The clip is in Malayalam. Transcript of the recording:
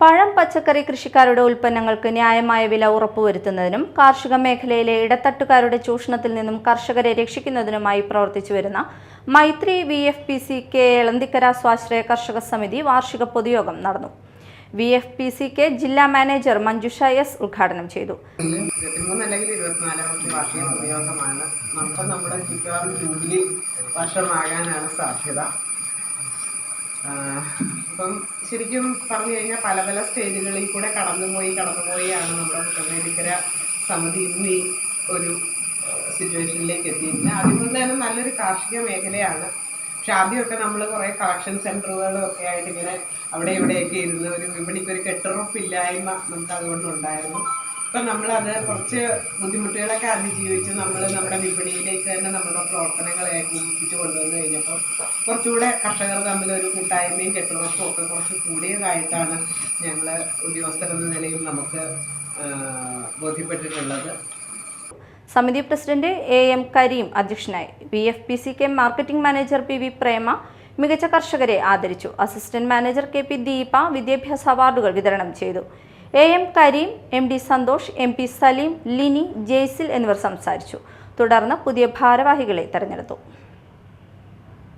പഴം പച്ചക്കറി കൃഷിക്കാരുടെ ഉൽപ്പന്നങ്ങൾക്ക് ന്യായമായ വില ഉറപ്പുവരുത്തുന്നതിനും കാർഷിക മേഖലയിലെ ഇടത്തട്ടുകാരുടെ ചൂഷണത്തിൽ നിന്നും കർഷകരെ രക്ഷിക്കുന്നതിനുമായി പ്രവർത്തിച്ചു വരുന്ന Maithri V F P C K Elanthikkara സ്വാശ്രയ കർഷക സമിതി വാർഷിക പൊതുയോഗം നടന്നു. V F P C K ജില്ലാ മാനേജർ മഞ്ജുഷ എസ് ഉദ്ഘാടനം ചെയ്തു. നമ്മുടെ വർഷമാകാനാണ് സാധ്യത. ഇപ്പം ശരിക്കും പറഞ്ഞു കഴിഞ്ഞാൽ പല പല സ്റ്റേജുകളിൽ കൂടെ കടന്നുപോയി കടന്നുപോയാണ് നമ്മുടെ കുട്ടമേരിക്കര സമിതി ഇന്ന് ഈ ഒരു സിറ്റുവേഷനിലേക്ക് എത്തിയിരുന്നത്. അതുകൊണ്ട് തന്നെ നല്ലൊരു കാർഷിക മേഖലയാണ്. പക്ഷെ ആദ്യമൊക്കെ നമ്മൾ കുറേ കളക്ഷൻ സെന്ററുകളും ഒക്കെ ആയിട്ട് ഇങ്ങനെ അവിടെ ഇവിടെയൊക്കെ ഇരുന്ന് ഒരു വിപണിക്ക് ഒരു കെട്ടുറപ്പില്ലായ്മ നമുക്ക് അതുകൊണ്ടുണ്ടായിരുന്നു ഇപ്പം നമ്മളത് കുറച്ച് ബുദ്ധിമുട്ടുകളൊക്കെ അതിജീവിച്ച് നമ്മൾ നമ്മുടെ വിപണിയിലേക്ക് തന്നെ നമ്മുടെ പ്രവർത്തനങ്ങൾ ഏകോപിപ്പിച്ച് കൊണ്ടുവന്ന് കഴിഞ്ഞപ്പോൾ കുറച്ചുകൂടെ കർഷകർ തമ്മിൽ ഒരു കൂട്ടായ്മയും കെട്ടുറപ്പും ഒക്കെ കുറച്ച് കൂടിയതായിട്ടാണ് ഞങ്ങൾ ഉദ്യോഗസ്ഥരെന്ന നിലയിൽ നമുക്ക് ബോധ്യപ്പെട്ടിട്ടുള്ളത്. സമിതി പ്രസിഡന്റ് എ എം കരീം അധ്യക്ഷനായി. B F P C K marketing manager P V Prema മികച്ച കർഷകരെ ആദരിച്ചു. Assistant manager K P Deepa വിദ്യാഭ്യാസ അവാർഡുകൾ വിതരണം ചെയ്തു. A M Kareem M D Santhosh M P Saleem Lini Jaisil എന്നിവർ സംസാരിച്ചു. തുടർന്ന് പുതിയ ഭാരവാഹികളെ തെരഞ്ഞെടുത്തു.